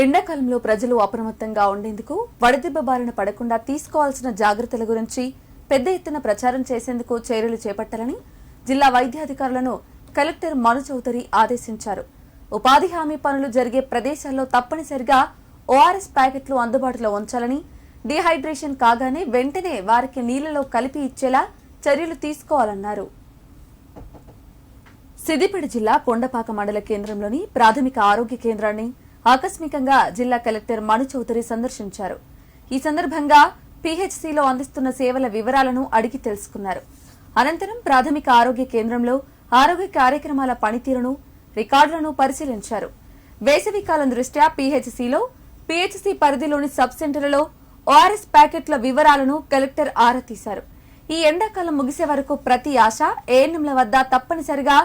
ఎండాకాలంలో ప్రజలు అప్రమత్తంగా ఉండేందుకు వడదెబ్బ బారిన పడకుండా తీసుకోవాల్సిన జాగ్రత్తల గురించి పెద్ద ఎత్తున ప్రచారం చేసేందుకు చర్యలు చేపట్టాలని జిల్లా వైద్యాధికారులను కలెక్టర్ మను చౌదరి ఆదేశించారు. ఉపాధి హామీ పనులు జరిగే ప్రదేశాల్లో తప్పనిసరిగా ఓఆర్ఎస్ ప్యాకెట్లు అందుబాటులో ఉంచాలని డిహైడ్రేషన్ కాగానే వెంటనే వారికి నీళ్ళలో కలిపి ఇచ్చేలా చర్యలు తీసుకోవాలన్నారు. సిద్దిపేట జిల్లా కొండపాక మండల కేంద్రంలోని ప్రాథమిక ఆరోగ్య కేంద్రాన్ని ఆకస్మికంగా జిల్లా కలెక్టర్ మను చౌదరి సందర్శించారు. ఈ సందర్భంగా పీహెచ్సీలో అందిస్తున్న సేవల వివరాలను అడిగి తెలుసుకున్నారు. అనంతరం ప్రాథమిక ఆరోగ్య కేంద్రంలో ఆరోగ్య కార్యక్రమాల పనితీరును రికార్డులను పరిశీలించారు. వేసవికాలం దృష్ట్యా పీహెచ్సీలో పీహెచ్సీ పరిధిలోని సబ్ సెంటర్లలో ఓఆర్ఎస్ ప్యాకెట్ల వివరాలను కలెక్టర్ ఆరా తీశారు. ఈ ఎండాకాలం ముగిసే వరకు ప్రతి ఆశ ఏఎన్ఎంల వద్ద తప్పనిసరిగా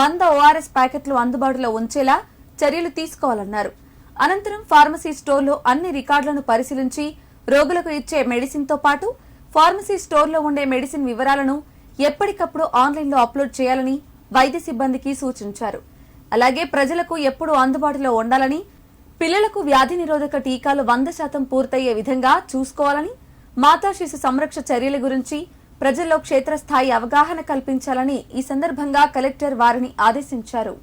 వంద ఓఆర్ఎస్ ప్యాకెట్లు అందుబాటులో ఉంచేలా చర్యలు తీసుకోవాలన్నారు. అనంతరం ఫార్మసీ స్టోర్లో అన్ని రికార్డులను పరిశీలించి రోగులకు ఇచ్చే మెడిసిన్తో పాటు ఫార్మసీ స్టోర్లో ఉండే మెడిసిన్ వివరాలను ఎప్పటికప్పుడు ఆన్లైన్లో అప్లోడ్ చేయాలని వైద్య సిబ్బందికి సూచించారు. అలాగే ప్రజలకు ఎప్పుడూ అందుబాటులో ఉండాలని పిల్లలకు వ్యాధి నిరోధక టీకాలు వంద శాతం పూర్తయ్యే విధంగా చూసుకోవాలని మాతా శిశు సంరక్ష చర్యల గురించి ప్రజల్లో క్షేత్రస్థాయి అవగాహన కల్పించాలని ఈ సందర్భంగా కలెక్టర్ వారిని ఆదేశించారు.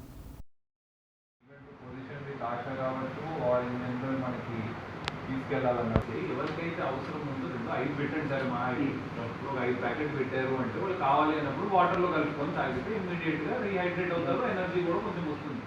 తీసుకెళ్ళాలన్నది ఎవరికైతే అవసరం ఉంటుందో ఐదు పెట్టండి సార్ మా ఒక ఐదు ప్యాకెట్ పెట్టారు అంటే వాళ్ళు కావాలి అన్నప్పుడు వాటర్లో కలుపుకొని తాగితే ఇమ్మీడియట్గా రీహైడ్రేట్ అవుతారు ఎనర్జీ కూడా కొంచెం వస్తుంది.